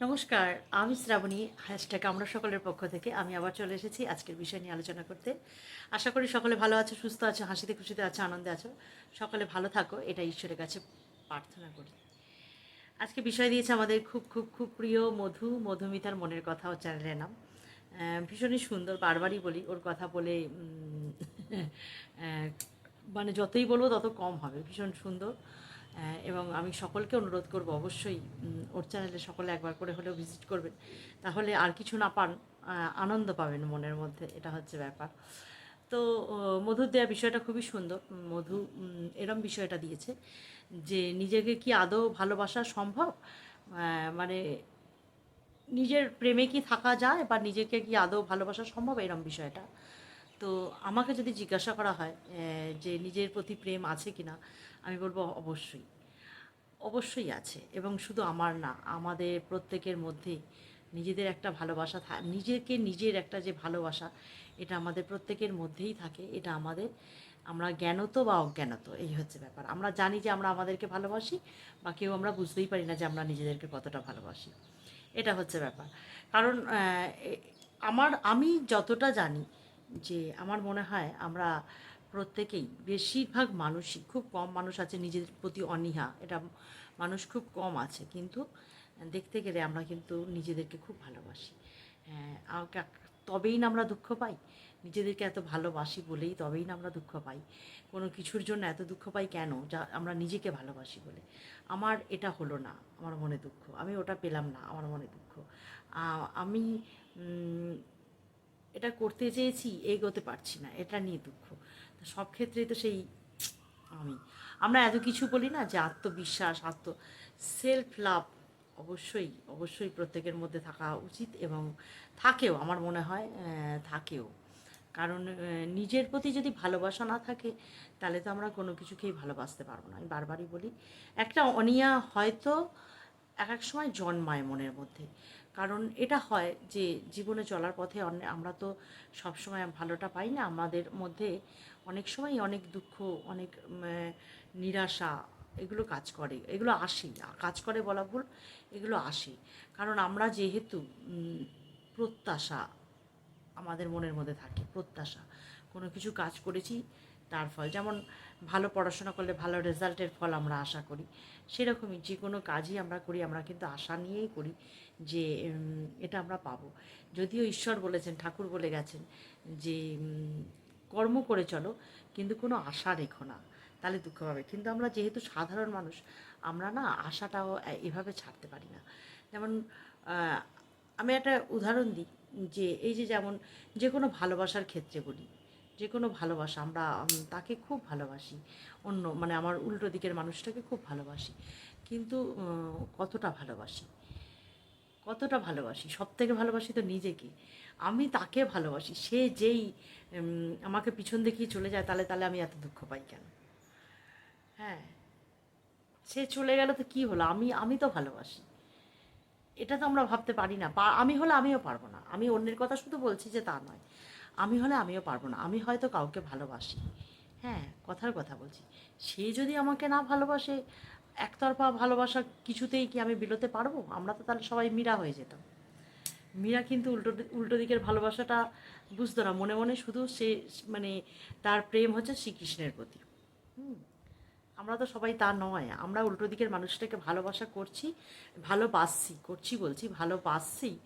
নমস্কার, আমি শ্রাবণী হ্যাশট্যাগ আমরা সকলের পক্ষ থেকে। আমি আবার চলে এসেছি আজকের বিষয় নিয়ে আলোচনা করতে। আশা করি সকলে ভালো আছো, সুস্থ আছো, হাসিতে খুশিতে আছো, আনন্দে আছো। সকলে ভালো থাকো, এটা ঈশ্বরের কাছে প্রার্থনা করি। আজকে বিষয় দিয়েছে আমাদের খুব খুব খুব প্রিয় মধু, মধুমিতার মনের কথা ও চ্যানেলের নাম। ভীষণই সুন্দর, বারবারই বলি, ওর কথা বলে মানে যতই বলব তত কম হবে, ভীষণ সুন্দর। এবং আমি সকলকে অনুরোধ করব অবশ্যই ওর চ্যানেলে সকলে একবার করে হলেও ভিজিট করবেন। তাহলে আর কিছু না পান আনন্দ পাবেন মনের মধ্যে, এটা হচ্ছে ব্যাপার। তো মধুর দেওয়া বিষয়টা খুবই সুন্দর। মধু এরম বিষয়টা দিয়েছে যে নিজেকে কি আদৌ ভালোবাসা সম্ভব? মানে নিজের প্রেমে কি থাকা যায় বা নিজেকে কি আদৌ ভালোবাসা সম্ভব? এরম বিষয়টা। তো আমাকে যদি জিজ্ঞাসা করা হয় যে নিজের প্রতি প্রেম আছে কি না আমি বলব অবশ্যই। অবশ্যই আছে এবং শুধু আমার না, আমাদের প্রত্যেকের মধ্যেই নিজেদের একটা ভালোবাসা নিজেকে নিজের একটা যে ভালোবাসা, এটা আমাদের প্রত্যেকের মধ্যেই থাকে, এটা আমাদের, আমরা জ্ঞানত বা অজ্ঞানত, এই হচ্ছে ব্যাপার। আমরা জানি যে আমরা আমাদেরকে ভালোবাসি বা কেউ আমরা বুঝতেই পারি না যে আমরা নিজেদেরকে কতটা ভালোবাসি। এটা হচ্ছে ব্যাপার। কারণ আমার, আমি যতটা জানি যে আমার মনে হয় আমরা প্রত্যেকেই বেশিরভাগ মানুষই, খুব কম মানুষ আছে নিজেদের প্রতি অনীহা, এটা মানুষ খুব কম আছে। কিন্তু দেখতে গেলে আমরা কিন্তু নিজেদেরকে খুব ভালোবাসি। তবেই না আমরা দুঃখ পাই। নিজেদেরকে এত ভালোবাসি বলেই তবেই না আমরা দুঃখ পাই। কোনো কিছুর জন্য এত দুঃখ পাই কেন? যা, আমরা নিজেকে ভালোবাসি বলে। আমার এটা হলো না, আমার মনে দুঃখ। আমি ওটা পেলাম না, আমার মনে দুঃখ। আমি এটা করতে চেয়েছি, এগোতে পারছি না, এটা নিয়ে দুঃখ। সব ক্ষেত্রেই তো সেই আমি। আমরা এত কিছু বলি না যে আত্মবিশ্বাস, আত্ম সেলফ লাভ অবশ্যই অবশ্যই প্রত্যেকের মধ্যে থাকা উচিত এবং থাকেও, আমার মনে হয় থাকেও। কারণ নিজের প্রতি যদি ভালোবাসা না থাকে, তাহলে তো আমরা কোনো কিছুকেই ভালোবাসতে পারব না। আমি বারবারই বলি, একটা অনিয়া হয়তো এক এক সময় জন্মায় মনের মধ্যে। কারণ এটা হয় যে জীবনে চলার পথে আমরা তো সবসময় ভালোটা পাই না। আমাদের মধ্যে অনেক সময় অনেক দুঃখ, অনেক নিরাশা এগুলো কাজ করে। এগুলো আসে। কাজ করে বলা ভুল, এগুলো আসে। কারণ আমরা যেহেতু প্রত্যাশা আমাদের মনের মধ্যে থাকে, প্রত্যাশা। কোনো কিছু কাজ করেছি তার ফল। যেমন ভালো পড়াশোনা করলে ভালো রেজাল্টের ফল আমরা আশা করি। সেরকমই যে কোনো কাজই আমরা করি, আমরা কিন্তু আশা নিয়েই করি যে এটা আমরা পাবো। যদিও ঈশ্বর বলেছেন, ঠাকুর বলে গেছেন যে কর্ম করে চলো, কিন্তু কোনো আশা রেখো না, তাহলে দুঃখ পাবে। কিন্তু আমরা যেহেতু সাধারণ মানুষ, আমরা না আশাটাও এভাবে ছাড়তে পারি না। যেমন আমি একটা উদাহরণ দিই যে, এই যে যেমন যে কোনো ভালোবাসার ক্ষেত্রে বলি যে কোনো ভালোবাসা, আমরা তাকে খুব ভালোবাসি। অন্য মানে আমার উল্টো দিকের মানুষটাকে খুব ভালোবাসি। কিন্তু কতটা ভালোবাসি? কতটা ভালোবাসি? সব থেকে ভালোবাসি তো নিজেকে। আমি তাকে ভালোবাসি। সে যেই আমাকে পিছন দেখিয়ে চলে যায়, তাহলে তাহলে আমি এত দুঃখ পাই কেন? হ্যাঁ। সে চলে গেল তো কি হলো? আমি আমি তো ভালোবাসি। এটা তো আমরা ভাবতে পারি না। আমি হলে আমিও পারব না। আমি অন্যের কথা শুধু বলছি যে তা নয়। আমি হলে আমিও পারব না। আমি হয়তো কাউকে ভালোবাসি। হ্যাঁ কথার কথা বলছি। সে যদি আমাকে না ভালোবাসে, একতরফা ভালোবাসা কিছুতেই কি আমি বিলোতে পারব? আমরা তো তাহলে সবাই মীরা হয়ে যেতাম। মীরা কিন্তু উল্টো উল্টো দিকের ভালোবাসাটা বুঝতো না। মনে মনে শুধু সে মানে তার প্রেম হচ্ছে শ্রীকৃষ্ণের প্রতি। হুম, আমরা তো সবাই তা নয়। আমরা উল্টো দিকের মানুষটাকে ভালোবাসা করছি ভালোবাসছি করছি বলছি ভালোবাসছি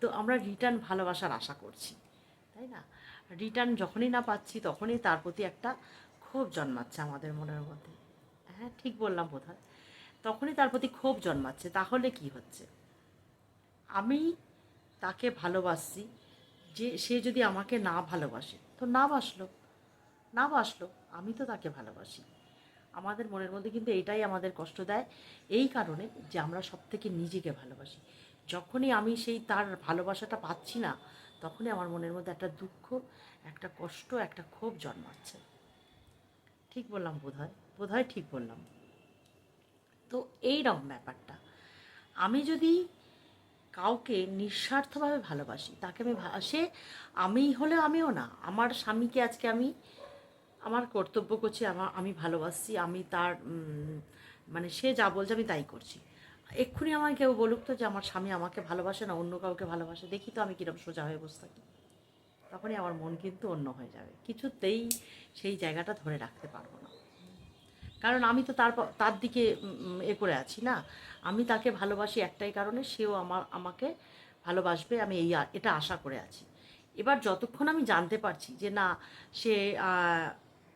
তো আমরা রিটার্ন ভালোবাসার আশা করছি। তাই না? রিটার্ন যখনই না পাচ্ছি, তখনই তার প্রতি একটা ক্ষোভ জন্মাচ্ছে আমাদের মনের মধ্যে। হ্যাঁ ঠিক বললাম বোধহয়। তখনই তার প্রতি ক্ষোভ জন্মাচ্ছে। তাহলে কি হচ্ছে? আমি তাকে ভালোবাসছি, যে, সে যদি আমাকে না ভালোবাসে, তো না বাসলো। না বাসলো, আমি তো তাকে ভালোবাসি। আমাদের মনের মধ্যে কিন্তু এটাই আমাদের কষ্ট দেয়। এই কারণে যে আমরা সব থেকে নিজেকে ভালোবাসি। যখনই আমি সেই তার ভালোবাসাটা পাচ্ছি না তখনই আমার মনের মধ্যে একটা দুঃখ, একটা কষ্ট, একটা ক্ষোভ জন্মাচ্ছে। ঠিক বললাম বোধ হয়? বোধ হয় ঠিক বললাম। তো এই রকম ব্যাপারটা। আমি যদি কাউকে নিঃস্বার্থভাবে ভালোবাসি, তাকে আমি সে আমি হলে আমিও না। আমার স্বামীকে আজকে আমি, আমার কর্তব্য করছি আমার আমি ভালোবাসছি, আমি তার মানে সে যা বলছে আমি তাই করছি। এক্ষুনি আমায় কেউ বলুক তো যে আমার স্বামী আমাকে ভালোবাসে না, অন্য কাউকে ভালোবাসে, দেখি তো আমি কিরম সোজা হয়ে বসে থাকি। তখনই আমার মন কিন্তু অন্য হয়ে যাবে। কিছুতেই সেই জায়গাটা ধরে রাখতে পারব না। কারণ আমি তো তার তার দিকে এ করে আছি না। আমি তাকে ভালোবাসি একটাই কারণে, সেও আমার আমাকে ভালোবাসবে, আমি এই এটা আশা করে আছি। এবার যতক্ষণ আমি জানতে পারছি যে না, সে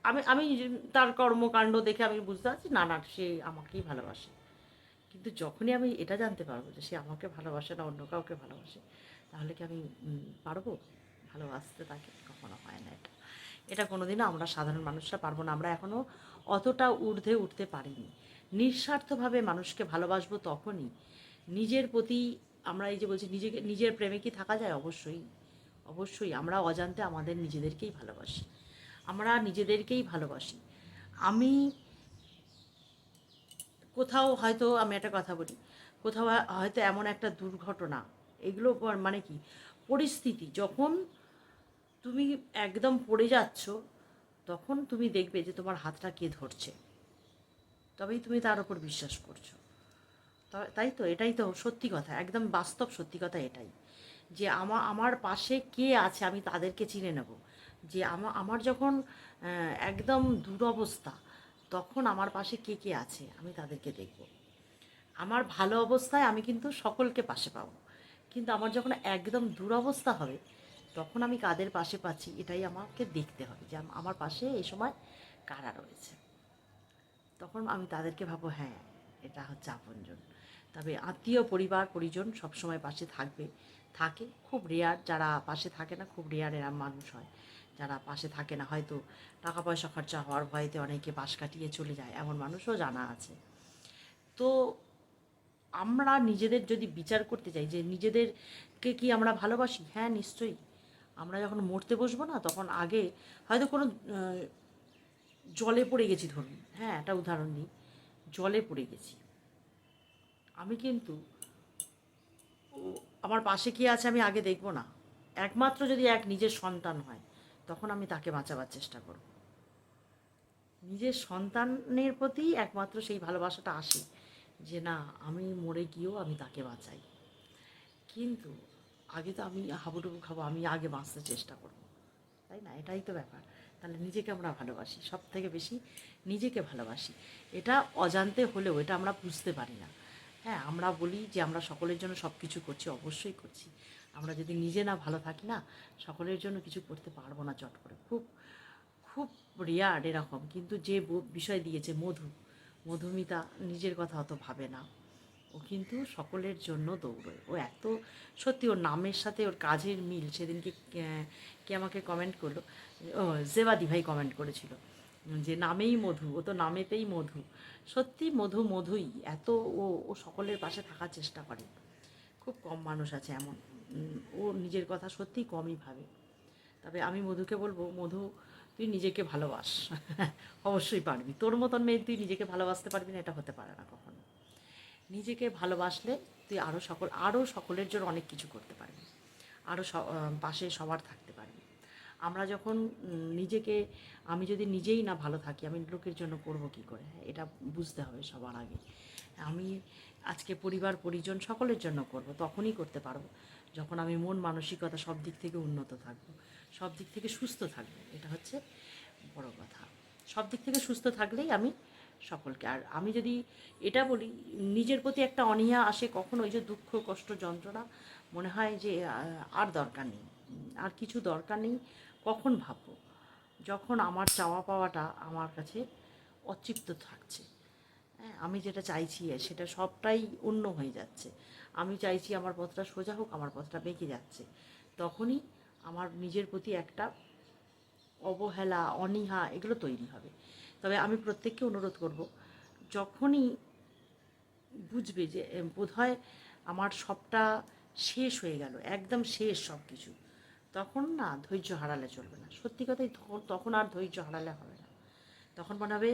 আমি আমি তার কর্মকাণ্ড দেখে আমি বুঝতে পারছি, না না, সে আমাকেই ভালোবাসে। কিন্তু যখনই আমি এটা জানতে পারব যে সে আমাকে ভালোবাসে না অন্য কাউকে ভালোবাসে, তাহলে কি আমি পারব? ভালোবাসতে তাকে কখনো হয় না এটা। এটা কোনোদিনও আমরা সাধারণ মানুষরা পারব না। আমরা এখনও অতটা ঊর্ধ্বে উঠতে পারিনি। নিঃস্বার্থভাবে মানুষকে ভালোবাসবো তখনই। নিজের প্রতি আমরা এই যে বলছি, নিজেকে, নিজের প্রেমে কি থাকা যায়? অবশ্যই। অবশ্যই। আমরা অজান্তে আমাদের নিজেদেরকেই ভালোবাসি। আমরা নিজেদেরকেই ভালোবাসি। আমি কোথাও হয়তো আমি একটা কথা বলি, কোথাও হয়তো এমন একটা দুর্ঘটনা, এগুলো মানে কি? পরিস্থিতি, যখন তুমি একদম পড়ে যাচ্ছ, তখন তুমি দেখবে যে তোমার হাতটা কে ধরছে। তবেই তুমি তার উপর বিশ্বাস করছ। তাই তো? এটাই তো সত্যি কথা, একদম বাস্তব সত্যি কথা এটাই। যে আমার আমার পাশে কে আছে আমি তাদেরকে চিনে নেব। যে আমার যখন একদম দুরবস্থা তখন আমার পাশে কে কে আছে, আমি তাদেরকে দেখব। আমার ভালো অবস্থায় আমি কিন্তু সকলকে পাশে পাবো। কিন্তু আমার যখন একদম দুরবস্থা হবে, তখন আমি কাদের পাশে পাচ্ছি, এটাই আমাকে দেখতে হবে যে আমার পাশে এই সময় কারা রয়েছে। তখন আমি তাদেরকে ভাবো হ্যাঁ এটা হচ্ছে আপনজন। তবে আত্মীয় পরিবার, পরিজন সবসময় পাশে থাকবে, থাকে। খুব রেয়ার যারা পাশে থাকে না, খুব রেয়ার এরা মানুষ হয়। যারা পাশে থাকে না, হয়তো টাকা পয়সা খরচা হওয়ার ভয়েতে অনেকে পাশ কাটিয়ে চলে যায়, এমন মানুষও জানা আছে। তো আমরা নিজেদের যদি বিচার করতে চাই যে নিজেদেরকে কি আমরা ভালোবাসি? হ্যাঁ নিশ্চয়ই। আমরা যখন মরতে বসবো না, তখন আগে হয়তো কোনো জলে পড়ে গেছি ধরুন। হ্যাঁ একটা উদাহরণ নিই। জলে পড়ে গেছি। আমি কিন্তু আমার পাশে কে আছে আমি আগে দেখব না? একমাত্র যদি এক নিজের সন্তান হয় তখন আমি তাকে বাঁচাবার চেষ্টা করব। নিজের সন্তানের প্রতি একমাত্র সেই ভালোবাসাটা আসে যে, না, আমি মরে গিয়েও আমি তাকে বাঁচাই। কিন্তু আগে তো আমি হাবুডুবু খাব, আমি আগে বাঁচতে চেষ্টা করব। তাই না? এটাই তো ব্যাপার। তাহলে নিজেকে আমরা ভালোবাসি সব থেকে বেশি নিজেকে ভালোবাসি। এটা অজান্তে হলেও এটা আমরা বুঝতে পারি না। হ্যাঁ আমরা বলি যে আমরা সকলের জন্য সব কিছু করছি, অবশ্যই করছি। আমরা যদি নিজে না ভালো থাকি না, সকলের জন্য কিছু করতে পারব না চট করে। খুব খুব রেয়ার এরকম। কিন্তু যে বিষয় দিয়েছে মধু, মধুমিতা নিজের কথা অত ভাবে না। ও কিন্তু সকলের জন্য দৌড়োয়। ও এত, সত্যি ওর নামের সাথে ওর কাজের মিল। সেদিনকে কে- আমাকে কমেন্ট করল? জেবাদি ভাই কমেন্ট করেছিল। যে নামেই মধু, ও তো নামেতেই মধু। সত্যি মধু মধুই, এত ও ও সকলের পাশে থাকার চেষ্টা করে। খুব কম মানুষ আছে এমন। ও নিজের কথা সত্যি কমই ভাবে। তবে আমি মধুকে বলব, মধু, তুই নিজেকে ভালোবাস। অবশ্যই পারবি। তোর মতন মেয়ে তুই নিজেকে ভালোবাসতে পারবি না, এটা হতে পারে না কখনো। নিজেকে ভালোবাসলে তুই আরও সকল আরও সকলের জন্য অনেক কিছু করতে পারবি। আরও পাশে সবার থাকতে পারবি আমরা যখন নিজেকে, আমি যদি নিজেই না ভালো থাকি, আমি লোকের জন্য করব কী করে? এটা বুঝতে হবে সবার আগে। আমি আজকে পরিবার, পরিজন সকলের জন্য করব, তখনই করতে পারব। যখন আমি মন, মানসিকতা সব দিক থেকে উন্নত থাকব, সব দিক থেকে সুস্থ থাকব, এটা হচ্ছে বড় কথা। সব দিক থেকে সুস্থ থাকলেই আমি সকলকে, আর আমি যদি এটা বলি, নিজের প্রতি একটা অনীহা আসে কখন, ওই যে দুঃখ, কষ্ট, যন্ত্রণা, মনে হয় যে আর দরকার নেই। আর কিছু দরকার নেই কখন ভাববো? যখন আমার চাওয়া পাওয়াটা আমার কাছে অতৃপ্ত থাকছে। হ্যাঁ আমি যেটা চাইছি, সেটা সবটাই অন্য হয়ে যাচ্ছে। আমি চাইছি আমার পথটা সোজা হোক, আমার পথটা বেঁকে যাচ্ছে। তখনই আমার নিজের প্রতি একটা অবহেলা, অনীহা এগুলো তৈরি হবে। তবে আমি প্রত্যেককে অনুরোধ করব, যখনই বুঝবে যে বোধহয় আমার সবটা শেষ হয়ে গেল, একদম শেষ সব কিছু তখন না ধৈর্য হারালে চলবে না। সত্যি কথাই তখন আর ধৈর্য হারালে হবে না। তখন মনে হবে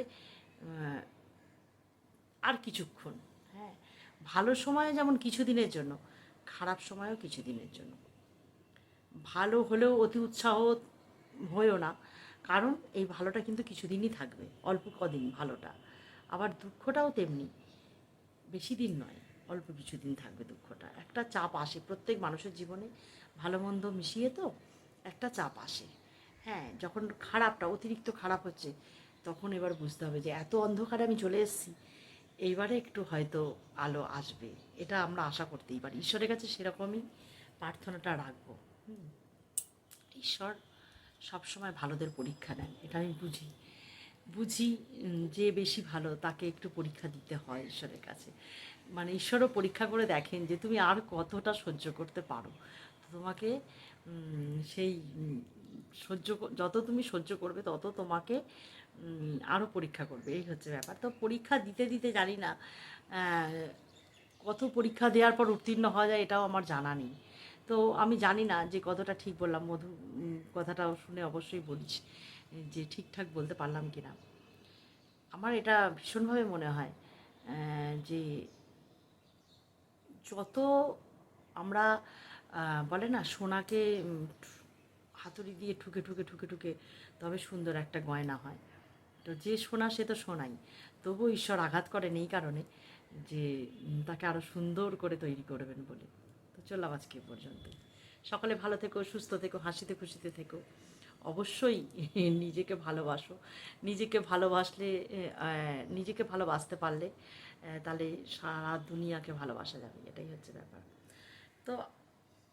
আর কিছুক্ষণ। হ্যাঁ ভালো সময় যেমন কিছুদিনের জন্য, খারাপ সময়ও কিছুদিনের জন্য। ভালো হলেও অতি উৎসাহ হয়েও না, কারণ এই ভালোটা কিন্তু কিছুদিনই থাকবে, অল্প কদিন ভালোটা। আবার দুঃখটাও তেমনি, বেশি দিন নয়, অল্প কিছুদিন থাকবে দুঃখটা একটা চাপ আসে প্রত্যেক মানুষের জীবনে। ভালো মন্দ মিশিয়ে তো একটা চাপ আসে। হ্যাঁ যখন খারাপটা, অতিরিক্ত খারাপ হচ্ছে, তখন এবার বুঝতে হবে যে এত অন্ধকারে আমি চলে এসেছি, এইবারে একটু হয়তো আলো আসবে। এটা আমরা আশা করতেই পারি। ঈশ্বরের কাছে সেরকমই প্রার্থনাটা রাখব। ঈশ্বর সবসময় ভালোদের পরীক্ষা নেন, এটা আমি বুঝি। বুঝি যে বেশি ভালো তাকে একটু পরীক্ষা দিতে হয় ঈশ্বরের কাছে। মানে ঈশ্বরও পরীক্ষা করে দেখেন যে তুমি আর কতটা সহ্য করতে পারো। তোমাকে সেই সহ্য যত তুমি সহ্য করবে তত তোমাকে আরও পরীক্ষা করবে। এই হচ্ছে ব্যাপার। তো পরীক্ষা দিতে দিতে জানি না কত পরীক্ষা দেওয়ার পর উত্তীর্ণ হওয়া যায় এটাও আমার জানা নেই। তো আমি জানি না যে কতটা ঠিক বললাম। মধু কথাটাও শুনে অবশ্যই বলিস যে ঠিকঠাক বলতে পারলাম কি না আমার এটা ভীষণভাবে মনে হয় যে যত আমরা বলে না, সোনাকে হাতুড়ি দিয়ে ঠুকে ঠুকে ঠুকে ঠুকে তবে সুন্দর একটা গয়না হয়। তো যে সোনা সে তো সোনাই। তবুও ঈশ্বর আঘাত করেন এই কারণে যে তাকে আরও সুন্দর করে তৈরি করবেন বলে। তো চললাম আজকে পর্যন্ত। সকলে ভালো থেকো, সুস্থ থেকো, হাসিতে খুশিতে থেকো। অবশ্যই নিজেকে ভালোবাসো। নিজেকে ভালোবাসলে নিজেকে ভালোবাসতে পারলে তাহলে সারা দুনিয়াকে ভালোবাসা যাবে, এটাই হচ্ছে ব্যাপার। তো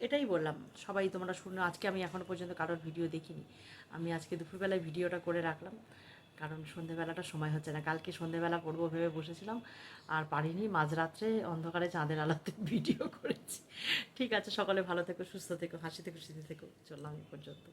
এটাই বললাম, সবাই তোমরা শুনো, আজকে আমি এখনও পর্যন্ত কারোর ভিডিও দেখিনি। আমি আজকে দুপুরবেলায় ভিডিওটা করে রাখলাম, কারণ সন্ধেবেলাটা সময় হচ্ছে না। কালকে সন্ধেবেলা করব ভেবে বসেছিলাম, আর পারিনি, মাঝরাত্রে অন্ধকারে চাঁদের আলোতে ভিডিও করেছি। ঠিক আছে, সকলে ভালো থেকো, সুস্থ থেকো হাসিতে খুশিতে থেকো, চললাম এই পর্যন্ত।